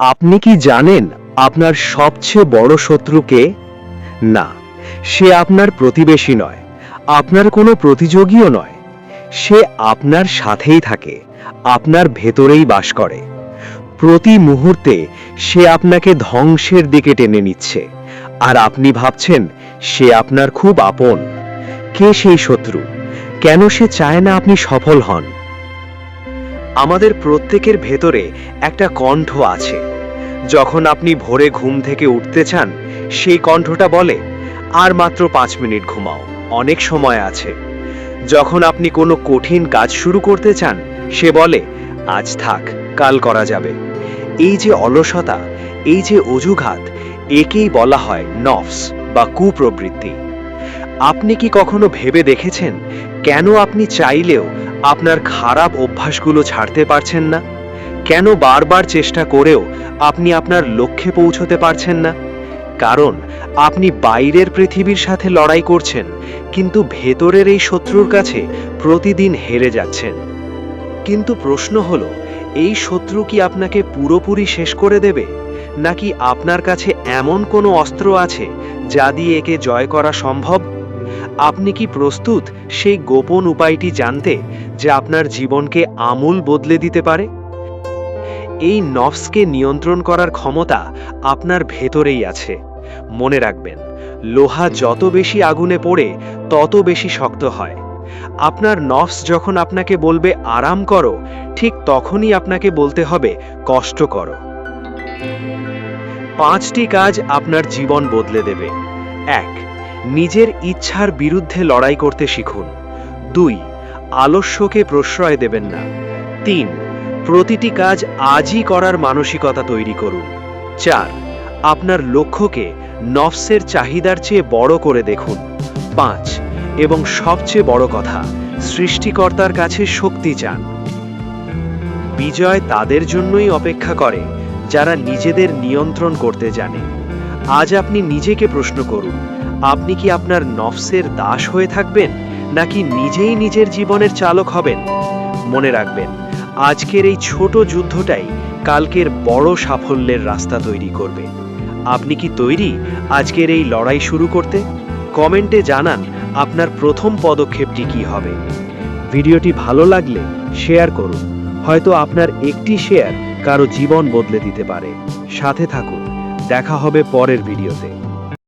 আপনি কি জানেন আপনার সবচেয়ে বড় শত্রু কে? না, সে আপনার প্রতিবেশী নয়, আপনার কোনো প্রতিযোগীও নয়। সে আপনার সাথেই থাকে, আপনার ভেতরেই বাস করে। প্রতি মুহূর্তে সে আপনাকে ধ্বংসের দিকে টেনে নিচ্ছে, আর আপনি ভাবছেন সে আপনার খুব আপন। কে সেই শত্রু? কেন সে চায় না আপনি সফল হন? আমাদের প্রত্যেকের ভেতরে একটা কণ্ঠ আছে। যখন আপনি ভোরে ঘুম থেকে উঠতে চান, সেই কণ্ঠটা বলে, আর মাত্র পাঁচ মিনিট ঘুমাও, অনেক সময় আছে। যখন আপনি কোনো কঠিন কাজ শুরু করতে চান, সে বলে, আজ থাক, কাল করা যাবে। এই যে অলসতা, এই যে অজুঘাত একেই বলা হয় নফস বা কুপ্রবৃত্তি। আপনি কি কখনো ভেবে দেখেছেন, কেন আপনি চাইলেও আপনার খারাপ অভ্যাসগুলো ছাড়তে পারছেন না। কেন বারবার চেষ্টা করেও আপনি আপনার লক্ষ্যে পৌঁছতে পারছেন না? কারণ আপনি বাইরের পৃথিবীর সাথে লড়াই করছেন, কিন্তু ভেতরের এই শত্রুর কাছে প্রতিদিন হেরে যাচ্ছেন। কিন্তু প্রশ্ন হল, এই শত্রু কি আপনাকে পুরোপুরি শেষ করে দেবে? নাকি আপনার কাছে এমন কোনো অস্ত্র আছে যা দিয়ে একে জয় করা সম্ভব? আপনি কি প্রস্তুত সেই গোপন উপায়টি জানতে যে আপনার জীবনকে আমূল বদলে দিতে পারে? এই নফসকে নিয়ন্ত্রণ করার ক্ষমতা আপনার ভেতরেই আছে। মনে রাখবেন, লোহা যত বেশি আগুনে পড়ে, তত বেশি শক্ত হয়। আপনার নফস যখন আপনাকে বলবে, আরাম করো, ঠিক তখনই আপনাকে বলতে হবে, কষ্ট করো। পাঁচটি কাজ আপনার জীবন বদলে দেবে। এক নিজের ইচ্ছার বিরুদ্ধে লড়াই করতে শিখুন। দুই, আলস্যকে প্রশ্রয় দেবেন না। তিন, প্রতিটি কাজ আজই করার মানসিকতা তৈরি করুন। চার, আপনার লক্ষ্যকে নফসের চাহিদার চেয়ে বড় করে দেখুন। পাঁচ, এবং সবচেয়ে বড় কথা, সৃষ্টিকর্তার কাছে শক্তি চান। বিজয় তাদের জন্যই অপেক্ষা করে, যারা নিজেদের নিয়ন্ত্রণ করতে জানে। আজ আপনি নিজেকে প্রশ্ন করুন আপনি কি আপনার নফসের দাস হয়ে থাকবেন, নাকি নিজেই নিজের জীবনের চালক হবেন? মনে রাখবেন, আজকের এই ছোট যুদ্ধটাই কালকের বড় সাফল্যের রাস্তা তৈরি করবে। আপনি কি তৈরি আজকের এই লড়াই শুরু করতে? কমেন্টে জানান আপনার প্রথম পদক্ষেপটি কি হবে। ভিডিওটি ভালো লাগলে শেয়ার করুন, হয়তো আপনার একটি শেয়ার কারও জীবন বদলে দিতে পারে। সাথে থাকুন, দেখা হবে পরের ভিডিওতে।